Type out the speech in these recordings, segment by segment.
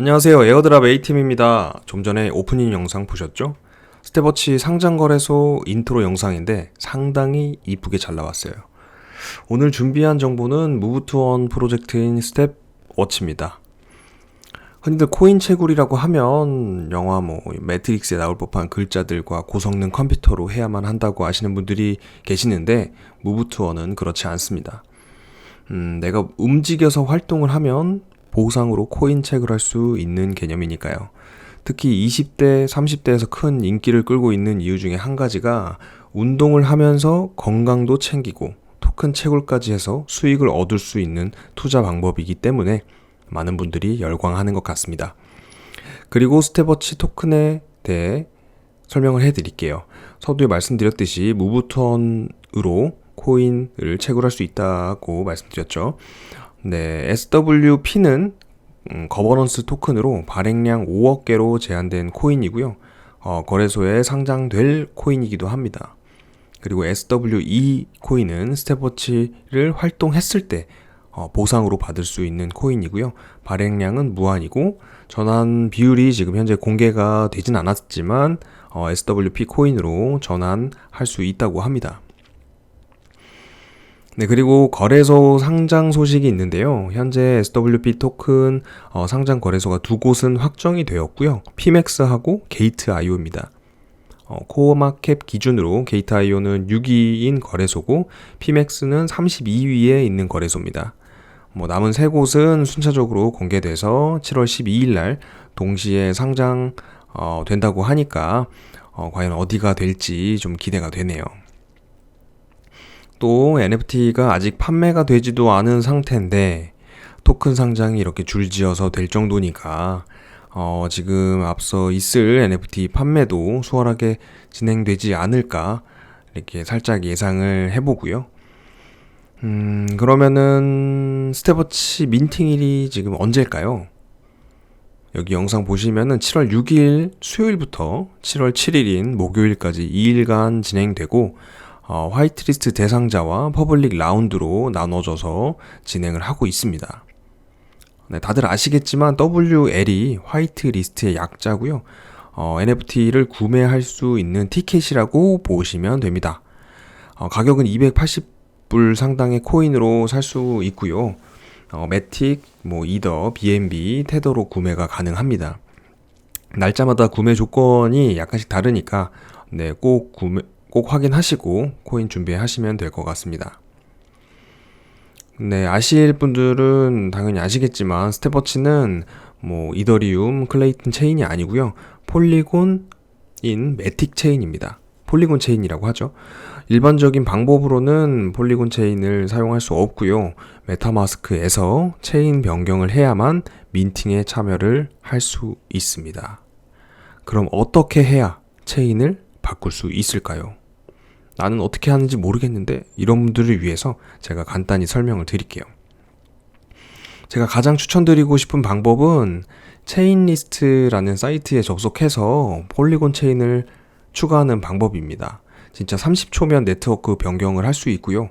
안녕하세요. 에어드랍 A팀입니다. 좀 전에 오프닝 영상 보셨죠? 스텝워치 상장거래소 인트로 영상인데 상당히 이쁘게 잘 나왔어요. 오늘 준비한 정보는 무브투원 프로젝트인 스텝워치입니다. 흔히들 코인 채굴이라고 하면 영화 뭐 매트릭스에 나올 법한 글자들과 고성능 컴퓨터로 해야만 한다고 아시는 분들이 계시는데 무브투원은 그렇지 않습니다. 음, 내가 움직여서 활동을 하면 보상으로 코인 채굴할 수 있는 개념이니까요. 특히 20대, 30대에서 큰 인기를 끌고 있는 이유 중에 한 가지가 운동을 하면서 건강도 챙기고 토큰 채굴까지 해서 수익을 얻을 수 있는 투자 방법이기 때문에 많은 분들이 열광하는 것 같습니다. 그리고 스테버치 토큰에 대해 설명을 해 드릴게요. 서두에 말씀드렸듯이 무브턴으로 코인을 채굴할 수 있다고 말씀드렸죠. 네, SWP는 음, 거버넌스 토큰으로 발행량 5억 개로 제한된 코인이고요. 어, 거래소에 상장될 코인이기도 합니다. 그리고 SWE 코인은 스텝워치를 활동했을 때 어, 보상으로 받을 수 있는 코인이고요. 발행량은 무한이고 전환 비율이 지금 현재 공개가 되진 않았지만 어, SWP 코인으로 전환할 수 있다고 합니다. 네, 그리고 거래소 상장 소식이 있는데요. 현재 SWP 토큰 어, 상장 거래소가 두 곳은 확정이 되었고요. 피맥스하고 게이트 IO입니다. 어, 코어 마켓 기준으로 게이트 IO는 6위인 거래소고 피맥스는 32위에 있는 거래소입니다. 뭐 남은 세 곳은 순차적으로 공개돼서 7월 12일 날 동시에 상장 어, 된다고 하니까 어, 과연 어디가 될지 좀 기대가 되네요. 또 NFT가 아직 판매가 되지도 않은 상태인데 토큰 상장이 이렇게 줄지어서 될 정도니까 어, 지금 앞서 있을 NFT 판매도 수월하게 진행되지 않을까 이렇게 살짝 예상을 해보고요. 음, 그러면은 스테버치 민팅일이 지금 언제일까요? 여기 영상 보시면은 7월 6일 수요일부터 7월 7일인 목요일까지 2일간 진행되고 어, 화이트리스트 대상자와 퍼블릭 라운드로 나눠져서 진행을 하고 있습니다. 네, 다들 아시겠지만 WL이 화이트리스트의 약자고요. 어, NFT를 구매할 수 있는 티켓이라고 보시면 됩니다. 어, 가격은 280불 상당의 코인으로 살 수 있고요. 어, 매틱, 뭐 이더, BNB, 테더로 구매가 가능합니다. 날짜마다 구매 조건이 약간씩 다르니까 네, 꼭 구매 꼭 확인하시고 코인 준비하시면 될 것 같습니다. 네, 아실 분들은 당연히 아시겠지만 스테버치는 뭐 이더리움, 클레이튼 체인이 아니고요. 폴리곤인 매틱 체인입니다. 폴리곤 체인이라고 하죠. 일반적인 방법으로는 폴리곤 체인을 사용할 수 없고요. 메타마스크에서 체인 변경을 해야만 민팅에 참여를 할 수 있습니다. 그럼 어떻게 해야 체인을 바꿀 수 있을까요? 나는 어떻게 하는지 모르겠는데 이런 분들을 위해서 제가 간단히 설명을 드릴게요. 제가 가장 추천드리고 싶은 방법은 체인리스트라는 사이트에 접속해서 폴리곤 체인을 추가하는 방법입니다. 진짜 30초면 네트워크 변경을 할 수 있고요.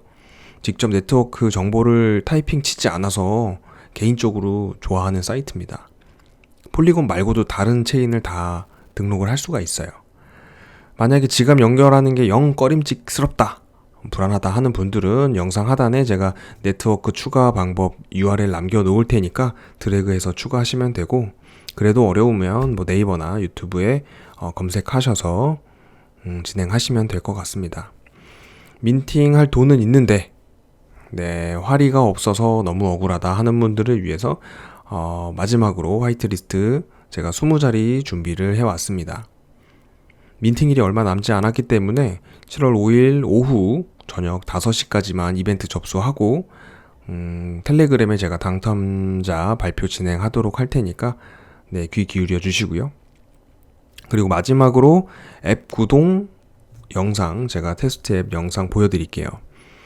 직접 네트워크 정보를 타이핑 치지 않아서 개인적으로 좋아하는 사이트입니다. 폴리곤 말고도 다른 체인을 다 등록을 할 수가 있어요. 만약에 지갑 연결하는 게 영 꺼림직스럽다. 불안하다 하는 분들은 영상 하단에 제가 네트워크 추가 방법 URL 남겨 놓을 테니까 드래그해서 추가하시면 되고 그래도 어려우면 뭐 네이버나 유튜브에 어, 검색하셔서 음, 진행하시면 될 것 같습니다. 민팅 할 돈은 있는데 네, 화리가 없어서 너무 억울하다 하는 분들을 위해서 어, 마지막으로 화이트리스트 제가 20자리 준비를 해왔습니다. 민팅일이 얼마 남지 않았기 때문에 7월 5일 오후 저녁 5시까지만 이벤트 접수하고 음, 텔레그램에 제가 당첨자 발표 진행하도록 할 테니까 네, 귀 기울여 주시고요. 그리고 마지막으로 앱 구동 영상 제가 테스트 앱 영상 보여드릴게요.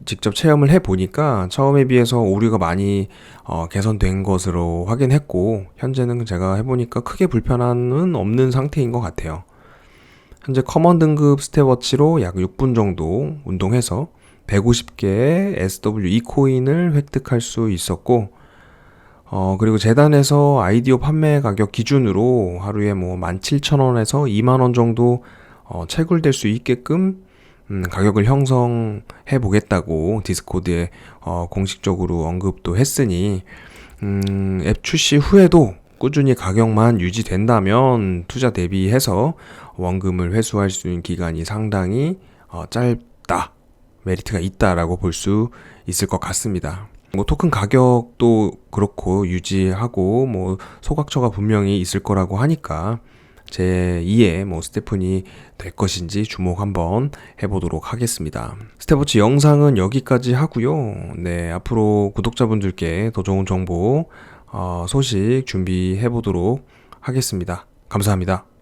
직접 체험을 해 보니까 처음에 비해서 오류가 많이 어, 개선된 것으로 확인했고 현재는 제가 해보니까 크게 불편함은 없는 상태인 것 같아요. 현재 커먼 등급 스텝워치로 약 6분 정도 운동해서 150개의 SWE 코인을 획득할 수 있었고 어, 그리고 재단에서 아이디어 판매 가격 기준으로 하루에 뭐 17,000원에서 2만원 정도 어, 채굴될 수 있게끔 음, 가격을 형성해 보겠다고 디스코드에 어, 공식적으로 언급도 했으니 음, 앱 출시 후에도 꾸준히 가격만 유지된다면 투자 대비해서 원금을 회수할 수 있는 기간이 상당히 어, 짧다. 메리트가 있다라고 볼 수 있을 것 같습니다. 뭐 토큰 가격도 그렇고 유지하고 뭐 소각처가 분명히 있을 거라고 하니까 제 2의 뭐 스테픈이 될 것인지 주목 한번 해보도록 하겠습니다. 스테보치 영상은 여기까지 하고요. 네 앞으로 구독자분들께 더 좋은 정보 어, 소식 준비해 보도록 하겠습니다. 감사합니다.